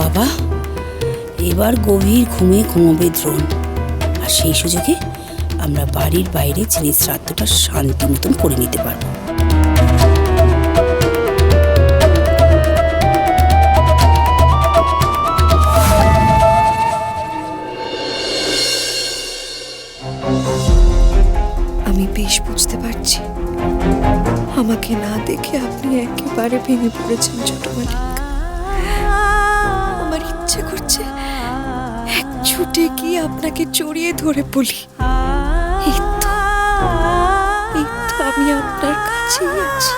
বাবা, এবার গভীর ঘুমে ঘুমোবে দ্রোণ। আর সেই সুযোগে আমরা বাড়ির বাইরে ছেলের শ্রাদ্ধটা শান্তি মতন করে নিতে পারব। আমি বেশ বুঝতে পারছি। আমাকে না দেখে আপনি একেবারে ভেঙে পড়েছেন ছোট মালিক ছুটে গিয়ে আপনাকে জড়িয়ে ধরে বলি। এই তো এই তো আমি আপনার কাছেই আছি।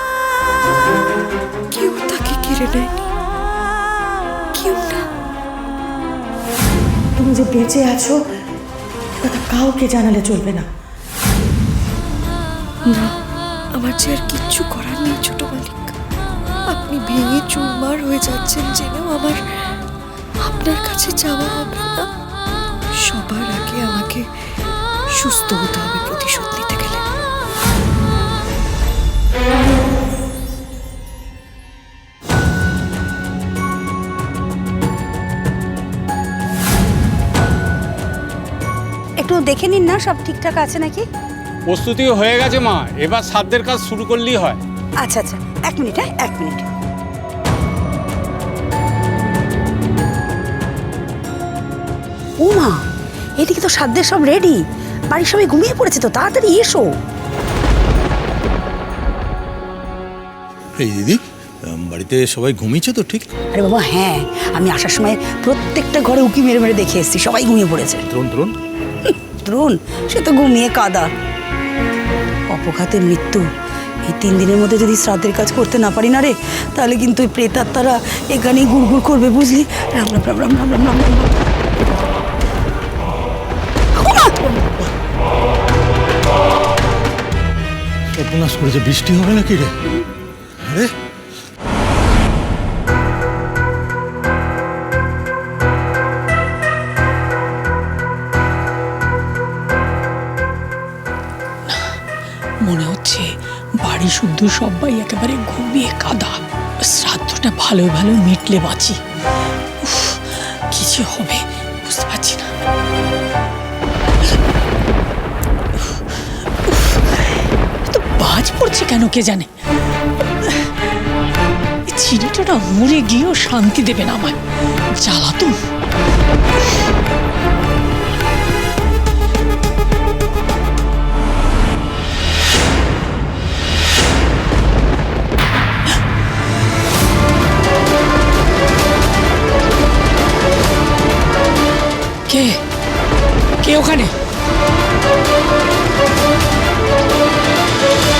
কেউ তাকে কেড়ে নেয়নি। কেউ না। তুমি যে বেঁচে আছো কথা কাউকে জানালে চলবে না। না আমার যে আর কিচ্ছু করার নেই ছোট মালিক। আপনি ভেঙে চুরমার হয়ে যাচ্ছেন জেনেও আমার আপনার কাছে যাওয়া হবে না। সবার আগে আমাকে সুস্থ হতে হবে প্রতিশোধ নিতে গেলে। একটু দেখে নিন না সব ঠিকঠাক আছে নাকি? প্রস্তুতি হয়ে গেছে মা এবার সাধ্যের কাজ শুরু করলেই হয়। আচ্ছা আচ্ছা এক মিনিট হ্যাঁ এক মিনিট। সাধ্যের সব রেডি বাড়ির সবাই ঘুমিয়ে পড়েছে তো তাড়াতাড়ি এসো। এই দিদি বাড়িতে সবাই ঘুমিয়েছে তো ঠিক? আরে বাবা হ্যাঁ আমি আসার সময় প্রত্যেকটা ঘরে উকি মেরে মেরে দেখে এসেছি সবাই ঘুমিয়ে পড়েছে। দ্রোণ দ্রোণ দ্রোণ সে তো ঘুমিয়ে কাদা। অপঘাতে মৃত্যু। এই তিন দিনের মধ্যে যদি শ্রাদ্ধের কাজ করতে না পারি না রে তাহলে কিন্তু ওই প্রেতাত্মারা এখানেই গুড়গুড় করবে বুঝলি? রাম রাম রাম রাম রাম রাম রাম রাম। সর্বনাশ করেছে বৃষ্টি হবে নাকি রে? আরে! মনে হচ্ছে বাড়ি শুদ্ধ সবাই একেবারে ঘুমিয়ে কাদা। শ্রাদ্ধটা ভালো ভালো মিটলে বাঁচি। উফ, কি যে হবে। কে জানে? এই চিনিটা না মরে গিয়েও শান্তি দেবে না আমায়। জ্বালাতন। কে? কে ওখানে?